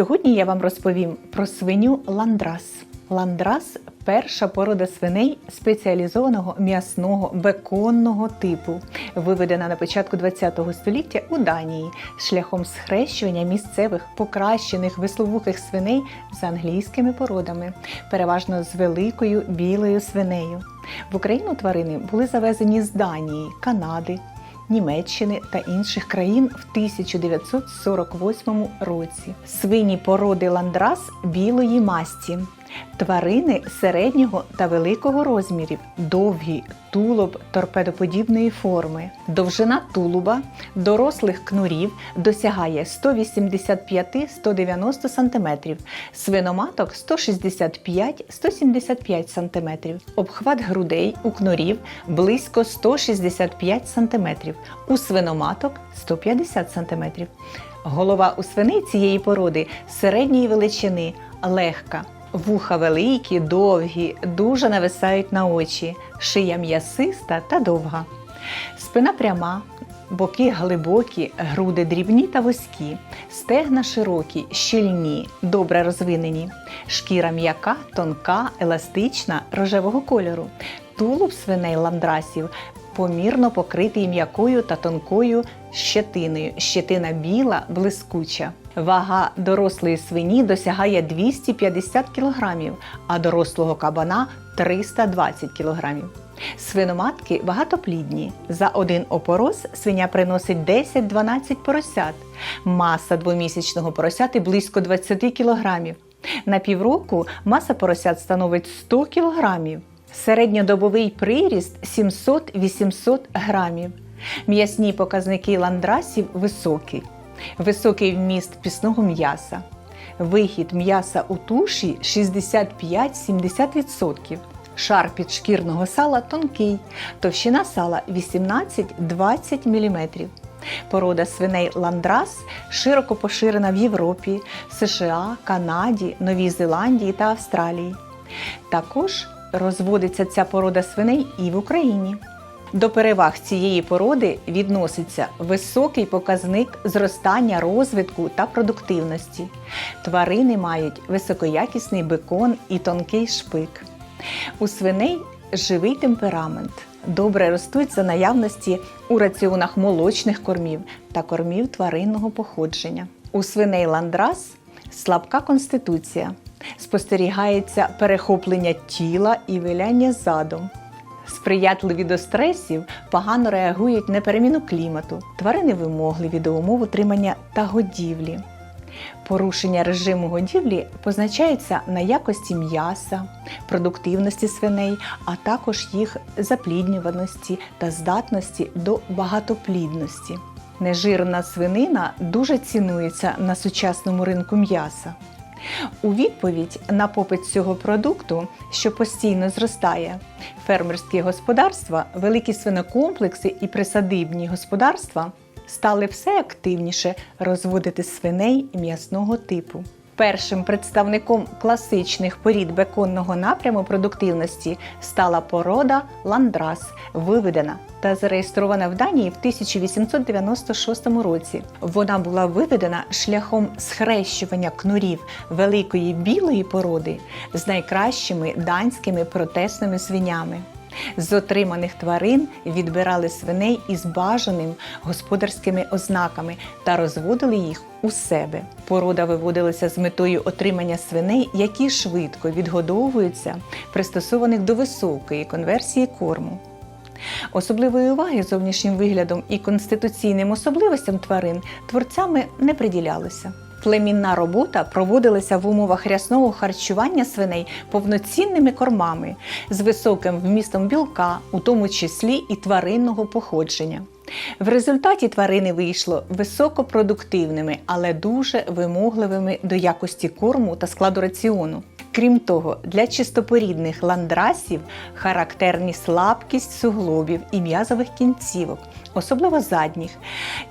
Сьогодні я вам розповім про свиню ландрас. Ландрас перша порода свиней спеціалізованого м'ясного беконного типу, виведена на початку ХХ століття у Данії шляхом схрещування місцевих покращених висловухих свиней з англійськими породами, переважно з великою білою свинею. В Україну тварини були завезені з Данії, Канади, Німеччини та інших країн в 1948 році. Свині породи ландрас білої масті. Тварини середнього та великого розмірів, довгі, тулуб торпедоподібної форми. Довжина тулуба дорослих кнурів досягає 185-190 см, свиноматок 165-175 см. Обхват грудей у кнурів близько 165 см, у свиноматок 150 см. Голова у свини цієї породи середньої величини, легка. Вуха великі, довгі, дуже нависають на очі, шия м'ясиста та довга. Спина пряма, боки глибокі, груди дрібні та вузькі, стегна широкі, щільні, добре розвинені, шкіра м'яка, тонка, еластична, рожевого кольору. Тулуб свиней ландрасів помірно покритий м'якою та тонкою щетиною. Щетина біла, блискуча. Вага дорослої свині досягає 250 кг, а дорослого кабана 320 кг. Свиноматки багатоплідні. За один опороз свиня приносить 10-12 поросят. Маса двомісячного поросяти близько 20 кг. На півроку маса поросят становить 100 кг. Середньодобовий приріст 700-800 грамів. М'ясні показники ландрасів високі. Високий вміст пісного м'яса. Вихід м'яса у туші 65-70%. Шар підшкірного сала тонкий, товщина сала 18-20 мм. Порода свиней ландрас широко поширена в Європі, США, Канаді, Новій Зеландії та Австралії. Також розводиться ця порода свиней і в Україні. До переваг цієї породи відноситься високий показник зростання розвитку та продуктивності. Тварини мають високоякісний бекон і тонкий шпик. У свиней живий темперамент. Добре ростуть за наявності у раціонах молочних кормів та кормів тваринного походження. У свиней ландрас слабка конституція. Спостерігається перехоплення тіла і виляння задом. Сприятливі до стресів погано реагують на переміну клімату. Тварини вимогливі до умов утримання та годівлі. Порушення режиму годівлі позначається на якості м'яса, продуктивності свиней, а також їх запліднюваності та здатності до багатоплідності. Нежирна свинина дуже цінується на сучасному ринку м'яса. У відповідь на попит цього продукту, що постійно зростає, фермерські господарства, великі свинокомплекси і присадибні господарства стали все активніше розводити свиней м'ясного типу. Першим представником класичних порід беконного напряму продуктивності стала порода ландрас, виведена та зареєстрована в Данії в 1896 році. Вона була виведена шляхом схрещування кнурів великої білої породи з найкращими данськими протесними свинями. З отриманих тварин відбирали свиней із бажаним господарськими ознаками та розводили їх у себе. Порода виводилася з метою отримання свиней, які швидко відгодовуються, пристосованих до високої конверсії корму. Особливої уваги зовнішнім виглядом і конституційним особливостям тварин творцями не приділялося. Племінна робота проводилася в умовах рясного харчування свиней повноцінними кормами з високим вмістом білка, у тому числі і тваринного походження. В результаті тварини вийшло високопродуктивними, але дуже вимогливими до якості корму та складу раціону. Крім того, для чистопорідних ландрасів характерні слабкість суглобів і м'язових кінцівок, особливо задніх.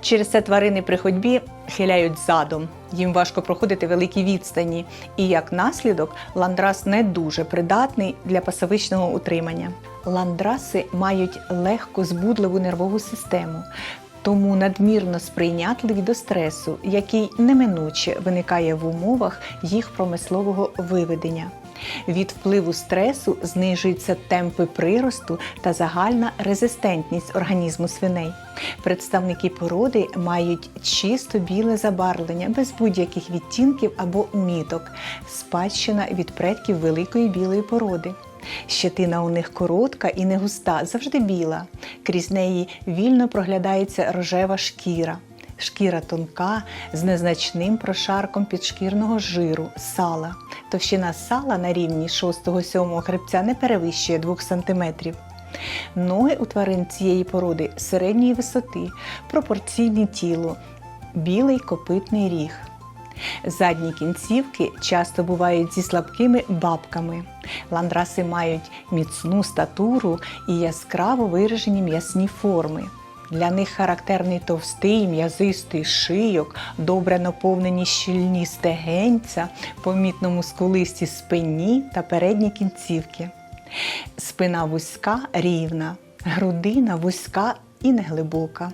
Через це тварини при ходьбі хиляють задом. Їм важко проходити великі відстані, і як наслідок ландрас не дуже придатний для пасовичного утримання. Ландраси мають легко збудливу нервову систему. тому надмірно сприйнятливі до стресу, який неминуче виникає в умовах їх промислового виведення. Від впливу стресу знижуються темпи приросту та загальна резистентність організму свиней. Представники породи мають чисто біле забарвлення без будь-яких відтінків або міток, спадщина від предків великої білої породи. Щетина у них коротка і не густа, завжди біла. Крізь неї вільно проглядається рожева шкіра. Шкіра тонка з незначним прошарком підшкірного жиру, сала. Товщина сала на рівні 6-7 хребця не перевищує 2 см. Ноги у тварин цієї породи середньої висоти, пропорційні тілу, білий копитний ріг. Задні кінцівки часто бувають зі слабкими бабками. Ландраси мають міцну статуру і яскраво виражені м'ясні форми. Для них характерний товстий, м'язистий шийок, добре наповнені щільні стегенця, помітно мускулисті спині та передні кінцівки. Спина вузька, рівна, грудина вузька і неглибока.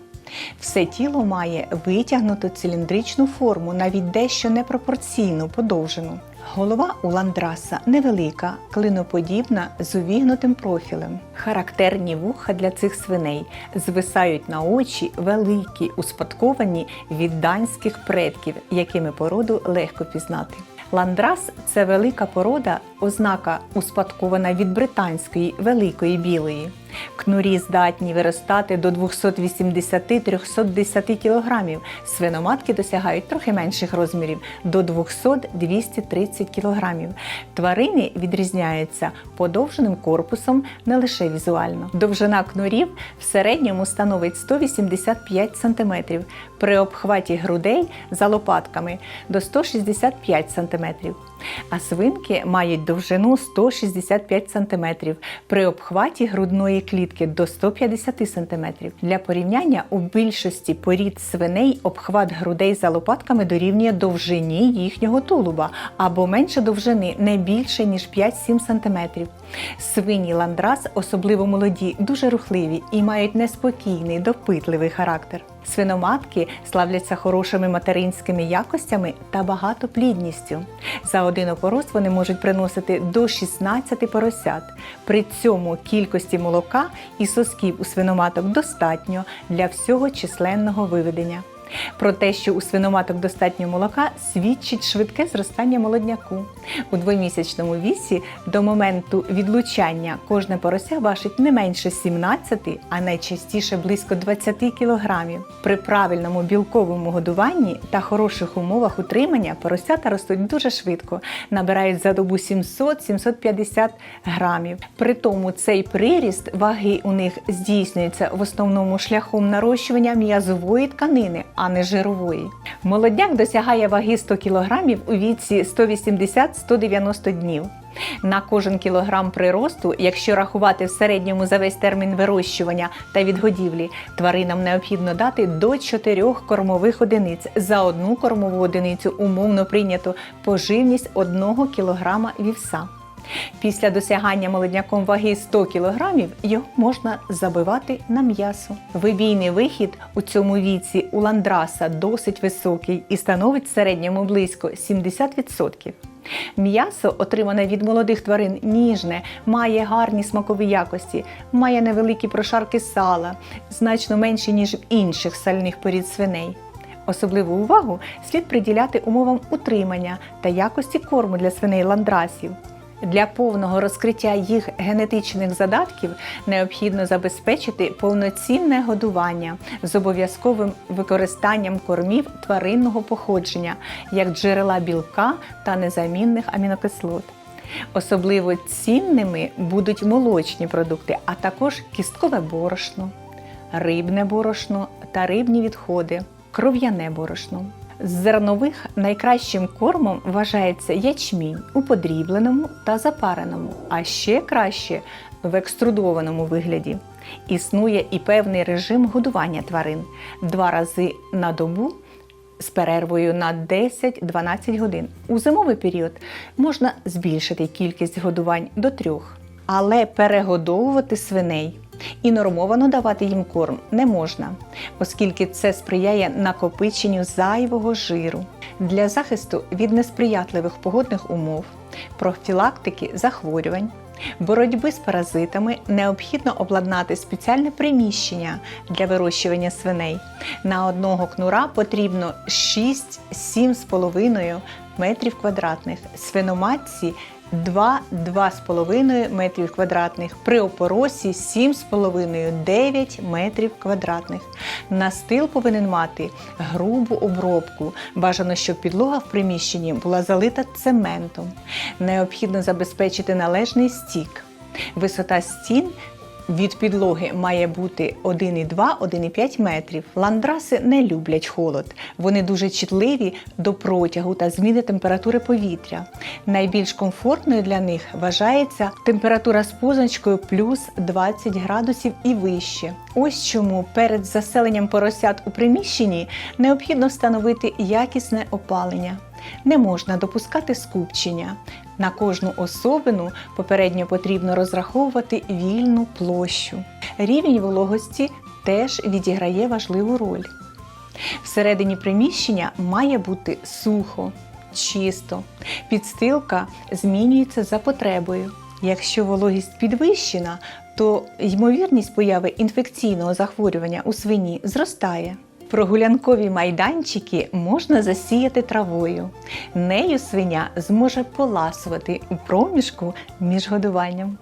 Все тіло має витягнуту циліндричну форму, навіть дещо непропорційно подовжену. Голова у ландраса невелика, клиноподібна з увігнутим профілем. Характерні вуха для цих свиней звисають на очі великі, успадковані від данських предків, якими породу легко пізнати. Ландрас це велика порода, ознака успадкована від британської великої білої. Кнурі здатні виростати до 280-310 кг. Свиноматки досягають трохи менших розмірів до 200-230 кг. Тварини відрізняються подовженим корпусом не лише візуально. Довжина кнурів в середньому становить 185 см, при обхваті грудей за лопатками до 165 см. А свинки мають довжину 165 см, при обхваті грудної клітки до 150 см. Для порівняння у більшості порід свиней обхват грудей за лопатками дорівнює довжині їхнього тулуба або менше довжини не більше ніж 5-7 см. Свині ландрас, особливо молоді, дуже рухливі і мають неспокійний, допитливий характер. Свиноматки славляться хорошими материнськими якостями та багатоплідністю. За один опорос вони можуть приносити до 16 поросят. При цьому кількості молока і сосків у свиноматок достатньо для всього численного виведення. Про те, що у свиноматок достатньо молока, свідчить швидке зростання молодняку. У двомісячному віці до моменту відлучання кожне порося важить не менше 17, а найчастіше близько 20 кг. При правильному білковому годуванні та хороших умовах утримання поросята ростуть дуже швидко, набирають за добу 700-750 грамів. При тому цей приріст ваги у них здійснюється в основному шляхом нарощування м'язової тканини а не жирової. Молодняк досягає ваги 100 кг у віці 180-190 днів. На кожен кілограм приросту, якщо рахувати в середньому за весь термін вирощування та відгодівлі, тваринам необхідно дати до 4 кормових одиниць. За одну кормову одиницю умовно прийнято поживність 1 кг вівса. Після досягання молодняком ваги 100 кг його можна забивати на м'ясо. Вибійний вихід у цьому віці у ландраса досить високий і становить в середньому близько 70%. М'ясо, отримане від молодих тварин, ніжне, має гарні смакові якості, має невеликі прошарки сала, значно менші, ніж в інших сальних порід свиней. Особливу увагу слід приділяти умовам утримання та якості корму для свиней ландрасів. Для повного розкриття їх генетичних задатків необхідно забезпечити повноцінне годування з обов'язковим використанням кормів тваринного походження як джерела білка та незамінних амінокислот. Особливо цінними будуть молочні продукти, а також кісткове борошно, рибне борошно та рибні відходи, кров'яне борошно. З зернових найкращим кормом вважається ячмінь у подрібленому та запареному, а ще краще в екструдованому вигляді. Існує і певний режим годування тварин два рази на добу з перервою на 10-12 годин. У зимовий період можна збільшити кількість годувань до трьох. Але перегодовувати свиней І нормовано давати їм корм не можна, оскільки це сприяє накопиченню зайвого жиру. Для захисту від несприятливих погодних умов, профілактики захворювань, боротьби з паразитами необхідно обладнати спеціальне приміщення для вирощування свиней. На одного кнура потрібно 6-7,5 метрів квадратних, свиноматці 2-2,5 метрів квадратних, при опоросі 7,5-9 метрів квадратних. Настил повинен мати грубу обробку. Бажано, щоб підлога в приміщенні була залита цементом. Необхідно забезпечити належний стік. Висота стін від підлоги має бути 1,2-1,5 метрів. Ландраси не люблять холод. Вони дуже чутливі до протягу та зміни температури повітря. Найбільш комфортною для них вважається температура з позначкою плюс 20 градусів і вище. Ось чому перед заселенням поросят у приміщенні необхідно встановити якісне опалення. Не можна допускати скупчення. На кожну особину попередньо потрібно розраховувати вільну площу. Рівень вологості теж відіграє важливу роль. Всередині приміщення має бути сухо, чисто. Підстилка змінюється за потребою. Якщо вологість підвищена, то ймовірність появи інфекційного захворювання у свині зростає. Прогулянкові майданчики можна засіяти травою. Нею свиня зможе поласувати у проміжку між годуванням.